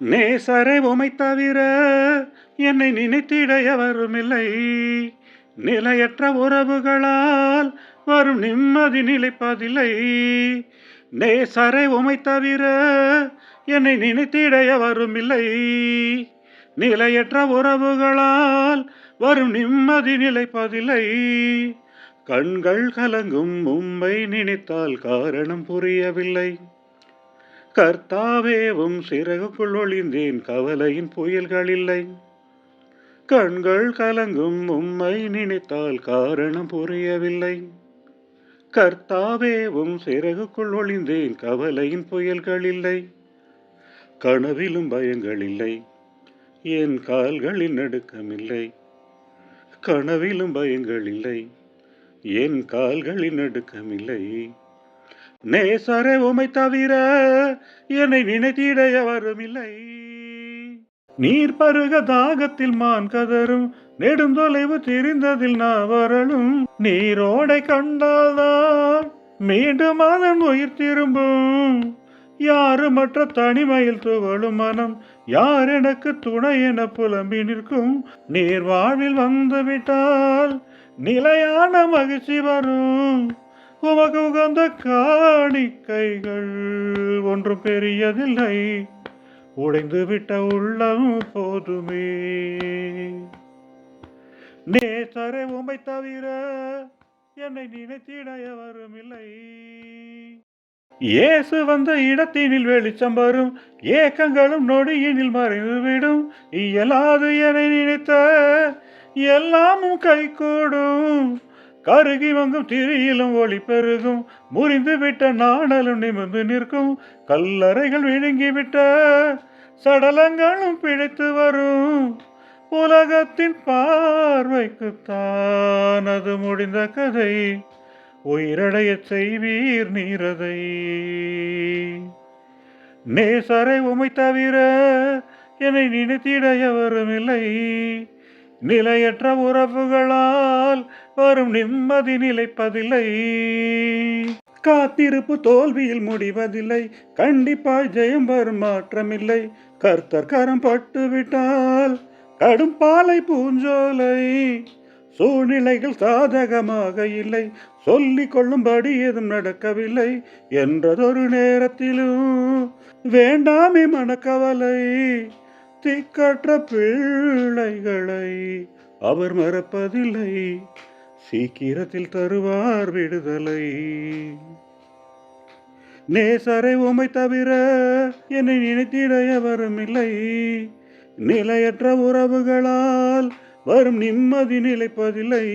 நேசரை உமை தவிர என்னை நினைத்திட எவரும் இல்லை நிலையற்ற உறவுகளால் வரும் நிம்மதி நிலைப்பதில்லை. நேசரை உமை தவிர என்னை நினைத்திட எவரும் இல்லை நிலையற்ற உறவுகளால் வரும் நிம்மதி நிலைப்பதில்லை. கண்கள் கலங்கும் உம்மை நினைத்தால் காரணம் புரியவில்லை. கர்த்தாவேவும் சிறகுக்குள் ஒளிந்தேன் கவலையின் புயல்கள் இல்லை. கண்கள் கலங்கும் உம்மை நினைத்தால் காரணம் புரியவில்லை. கர்த்தாவேவும் சிறகுக்குள் ஒளிந்தேன் கவலையின் புயல்கள் இல்லை. கனவிலும் பயங்கள் இல்லை. என் கால்களின் நடுக்கமில்லை கனவிலும் பயங்கள் இல்லை. என் கால்களின் நடுக்கமில்லை நேசரே உமை தவிர என்னை நினைத்திட எவரும் இல்லை. நீர் பருக தாகத்தில் மான் கதரும் நெடுந்தொலைவு தெரிந்ததில் நான் நீரோடை கண்டால்தான் மீண்டும் அதன் உயிர் திரும்பும். யாரு மற்ற தனிமையில் துவளும் மனம் யார் எனக்கு துணை என புலம்பி நிற்கும். நீர் வாழ்வில் வந்துவிட்டால் நிலையான மகிழ்ச்சி வரும். உமக்கு உகந்த காணிக்கைகள் ஒன்றும் பெரியதில்லை. உடைந்து விட்ட உள்ளம் போதுமே. நேசரை உமை தவிர என்னை நினைத்திட எவரும் இல்லை. இயேசு வந்த இடத்தினில் வெளிச்சம் வரும் ஏக்கங்களும் நொடியினில் மறைந்துவிடும் இயலாது என நினைத்த எல்லாமும் கைகூடும். கருகி வங்கும் திரியிலும் ஒளி பெருகும். முறிந்து விட்ட நாணலும் நிமிர்ந்து நிற்கும். கல்லறைகள் விழுங்கிவிட்ட சடலங்களும் பிழைத்து வரும். உலகத்தின் பார்வைக்குத்தான் அது முடிந்த கதை. உயிரடையச் செய்வீர் நீரதை. நேசரை உமை தவிர என்னை நினைத்திட எவரும் இல்லை நிலையற்ற உறவுகளால் வரும் நிம்மதி நிலைப்பதில்லை. காத்திருப்பு தோல்வியில் முடிவதில்லை. கண்டிப்பாய் ஜெயம் வரும் மாற்றமில்லை. கர்த்தர் கரம் பட்டுவிட்டால் கடும் பாலை பூஞ்சோலை. சூழ்நிலைகள் சாதகமாக இல்லை. சொல்லிக் கொள்ளும்படி எதுவும் நடக்கவில்லை. என்றதொரு நேரத்திலும் வேண்டாமே மனக்கவலை. திக்கற்ற பிள்ளைகளை அவர் மறப்பதில்லை. சீக்கிரத்தில் தருவார் விடுதலை. நேசரை உமை தவிர என்னை நினைத்திட எவரும் இல்லை. நிலையற்ற உறவுகளால் வரும் நிம்மதி நிலைப்பதில்லை.